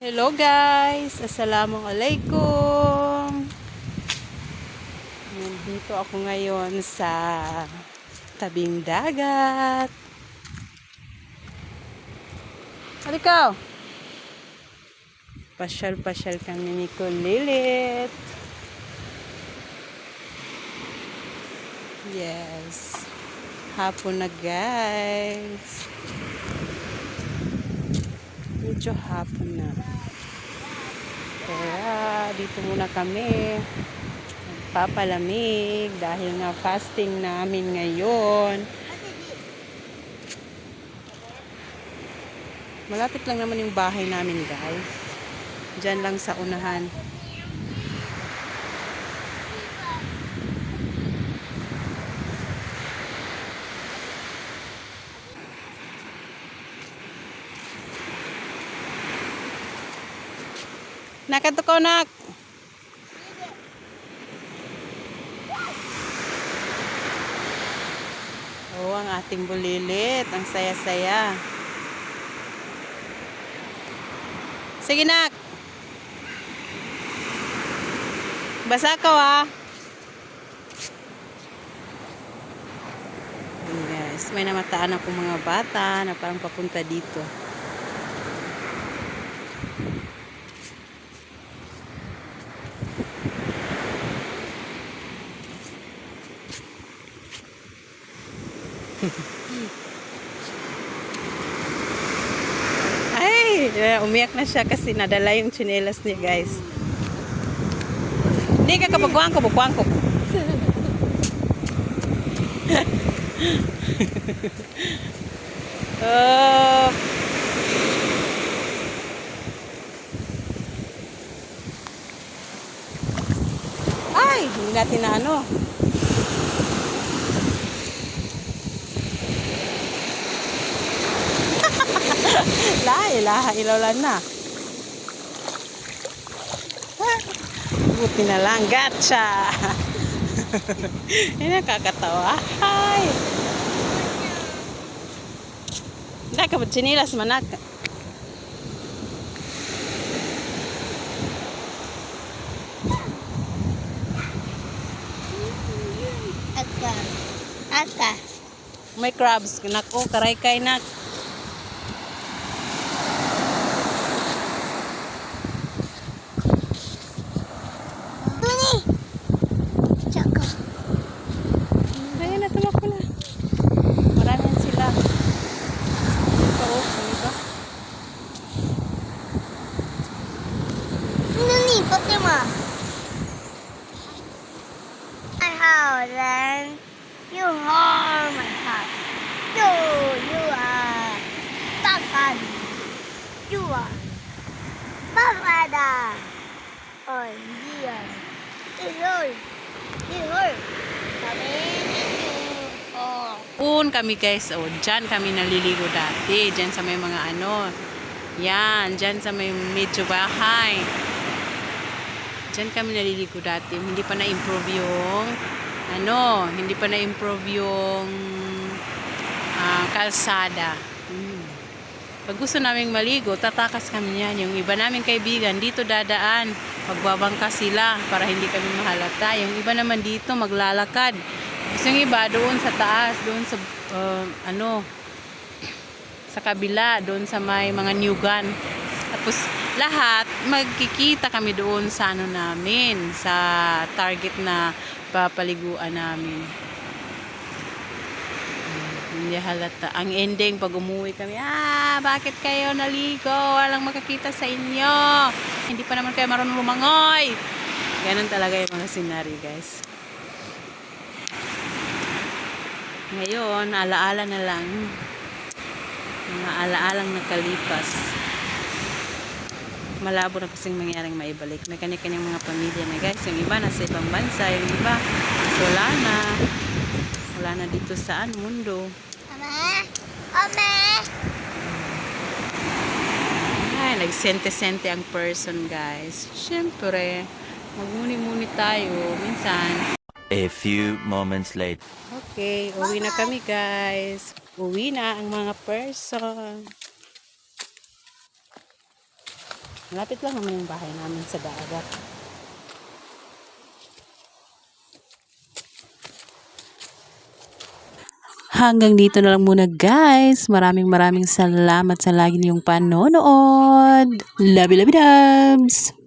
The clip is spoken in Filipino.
Hello guys! Assalamualaikum! Nandito ako ngayon sa tabing dagat. Halikaw! Pasyal-pasyal kami ni Kulilit. Yes. Hapon na guys. Medyo hapon na. Kaya dito muna kami. Papalamig dahil nga fasting namin ngayon. Malapit lang naman yung bahay namin guys. Diyan lang sa unahan. Nakatukaw nak. Oh, ang ating bulilit. Ang saya-saya. Sige nak. Basa ka ah. Yes, may namataan ako mga bata na parang papunta dito. Ay, eh, umiyak na siya kasi nadala yung tsinelas niya, guys. Hindi ka kabagwang ko, bugwang ko. oh. Ay, hindi natin na ano. La ilaha illallah na. Buti na lang, gotcha! Yan nakakatawa. Ay! Hindi ka ba chinilas manak? Aka. Aka. May crabs. Nako, karay kay nak. Tuni. Tsaka. Ayun na, tumakbo na. Marami yan sila. Ito, oh, ano ba? Nuni, Fatima. I have then you harm my heart. You, you are Takan. You are Babada. Oh, yeah. Ihol. Ihol. Kami Oh. Un kami guys, oh, dyan kami naliligo dati. Dyan sa may mga ano. Yan, dyan sa may medyo bahay. Dyan kami naliligo dati. Hindi pa na-improve yung ano, hindi pa na-improve yung ah, kalsada. Hmm. Pag gusto naming maligo, tatakas kami yan. Yung iba naming kaibigan, dito dadaan. Pagbabangka sila para hindi kami mahalata. Yung iba naman dito, maglalakad. Gusto yung iba doon sa taas, doon sa uh, ano, sa kabila, doon sa may mga nyugan. Tapos lahat, magkikita kami doon sa ano namin, sa target na papaliguan namin. Hindi halata. Ang ending, pag umuwi kami, ah, bakit kayo naligo? Walang makakita sa inyo. Hindi pa naman kayo marunong lumangoy. Ganun talaga yung mga scenario, guys. Ngayon, alaala na lang. Mga alaalang nakalipas. Malabo na kasing mangyaring maibalik. May kanya-kanyang mga pamilya na guys. Yung iba nasa ibang bansa. Yung iba, mas wala na. Wala na dito saan, mundo. Ame? Ame? Ay, nagsente-sente ang person, guys. Siyempre, magmuni-muni tayo. Minsan, A few moments later. Okay, uwi na kami guys. Uwi na ang mga person. Malapit lang naman yung bahay namin sa dagat. Hanggang dito na lang muna guys. Maraming maraming salamat sa lagi niyong panonood. You, dubs!